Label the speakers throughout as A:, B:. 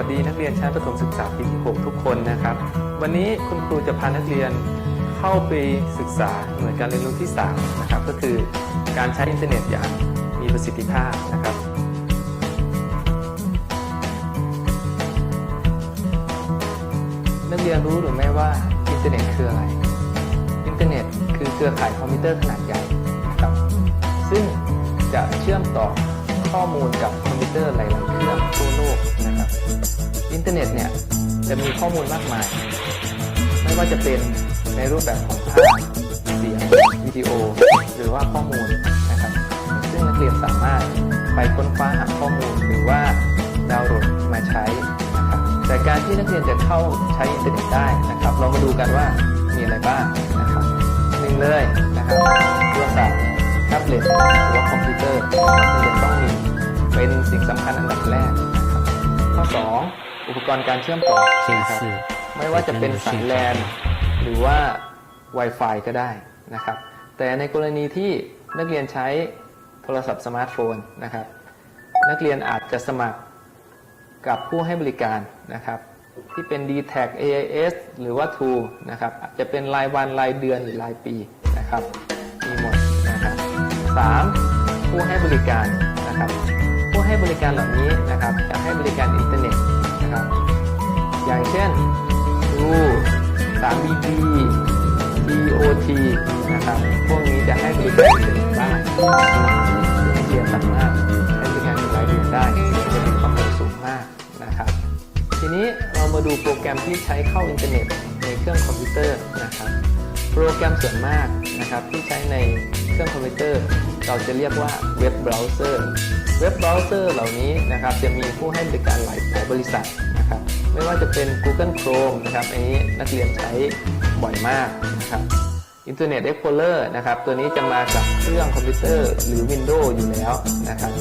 A: วัสดีนักเรียนชั้นประถมศึกษาปีที่ 6 ทุกคนนะครับ วันนี้คุณครูจะพานักเรียนเข้าไปศึกษาหน่วยการเรียนรู้ที่ 3 นะครับ ก็คือการใช้อินเทอร์เน็ตอย่างมีประสิทธิภาพนะครับ นักเรียนรู้หรือไม่ว่าอินเทอร์เน็ตคืออะไร อินเทอร์เน็ตคือเครือข่ายคอมพิวเตอร์ขนาดใหญ่นะครับซึ่งจะเชื่อมต่อ ข้อมูลกับคอมพิวเตอร์หลายๆเครื่องทั่วโลกนะครับอินเทอร์เน็ตเนี่ยจะมีข้อมูลมากมาย ไม่ว่าจะเป็นในรูปแบบของภาพเสียงวิดีโอ หรือว่าข้อมูลนะครับ ซึ่งนักเรียนสามารถไปค้นคว้าหาข้อมูลหรือว่าดาวน์โหลดมาใช้นะครับแต่การที่นักเรียนจะเข้าใช้อินเทอร์เน็ตได้นะครับ เรามาดูกันว่ามีอะไรบ้างนะครับหนึ่งเลยนะครับ เล็ตหรือว่าคอมพิวเตอร์ที่จะต้องมีเป็นสิ่งสำคัญอันดับแรก ข้อ 2 อุปกรณ์การเชื่อมต่อนะครับไม่ว่าจะเป็นสายแลนหรือว่า Wi-Fi ก็ได้นะครับ แต่ในกรณีที่นักเรียนใช้โทรศัพท์สมาร์ทโฟนนะครับ นักเรียนอาจจะสมัครกับผู้ให้บริการนะครับที่เป็น d t a c AIS หรือว่า t o นะครับอาจจะเป็นรายวันรายเดือนหรือรายปีนะครับ 3. ผู้ให้บริการนะครับผู้ให้บริการเหล่านี้นะครับจะให้บริการอินเทอร์เน็ตนะครับอย่างเช่น True 3BB DOT นะครับพวกนี้จะให้บริการอินเทอร์เน็ตได้เรียนสามารให้บริการรายเดือนได้จะมีความเร็วสูงมากนะครับทีนี้เรามาดูโปรแกรมที่ใช้เข้าอินเทอร์เน็ตในเครื่องคอมพิวเตอร์นะครับ โปรแกรมส่วนมากนะครับที่ใช้ในเครื่องคอมพิวเตอร์ เราจะเรียกว่าเว็บเบราว์เซอร์เว็บเบราว์เซอร์เหล่านี้นะครับจะมีผู้ให้บริการหลายหลายบริษัทนะครับไม่ว่าจะเป็น Google Chrome นะครับอันนี้นักเรียนใช้บ่อยมากนะครับ Internet Explorer นะครับตัวนี้จะมากับเครื่องคอมพิวเตอร์หรือ Windows อยู่แล้วนะครับ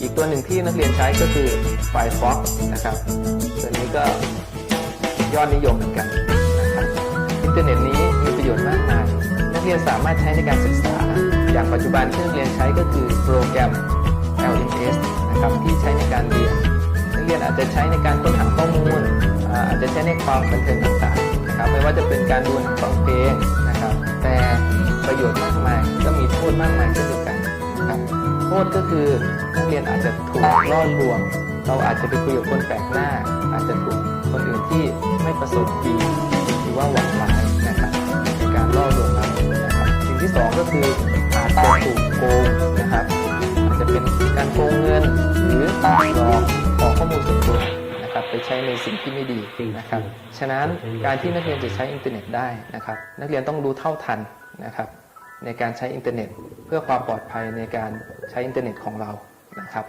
A: อีกตัวหนึ่งที่นักเรียนใช้ก็คือ Firefox นะครับตัวนี้ก็ยอดนิยมเหมือนกันนะครับอินเทอร์เน็ตนี้ นักเรียนสามารถใช้ในการศึกษา อย่างปัจจุบันที่นักเรียนใช้ก็คือโปรแกรม LMS นะครับที่ใช้ในการเรียนนักเรียนอาจจะใช้ในการค้นหาข้อมูลอาจจะใช้ในความบันเทิงต่างๆนะครับไม่ว่าจะเป็นการดูหนังฟังเพลงนะครับ แต่ประโยชน์มากมายก็มีโทษมากมายเช่นเดียวกันนะครับโทษก็คือนักเรียนอาจจะถูกล่อลวง เราอาจจะไปคุยกับคนแปลกหน้า อาจจะถูกคนอื่นที่ไม่ประสงค์ดีหรือว่าหวังร้าย ที่สองก็คืออาจจะถูกโกงนะครับอาจจะเป็นการโกงเงินหรือหลอกขอข้อมูลส่วนตัวนะครับไปใช้ในสิ่งที่ไม่ดีนะครับ ฉะนั้นการที่นักเรียนจะใช้อินเทอร์เน็ตได้นะครับ นักเรียนต้องรู้เท่าทันนะครับในการใช้อินเทอร์เน็ต เพื่อความปลอดภัยในการใช้อินเทอร์เน็ตของเรานะครับ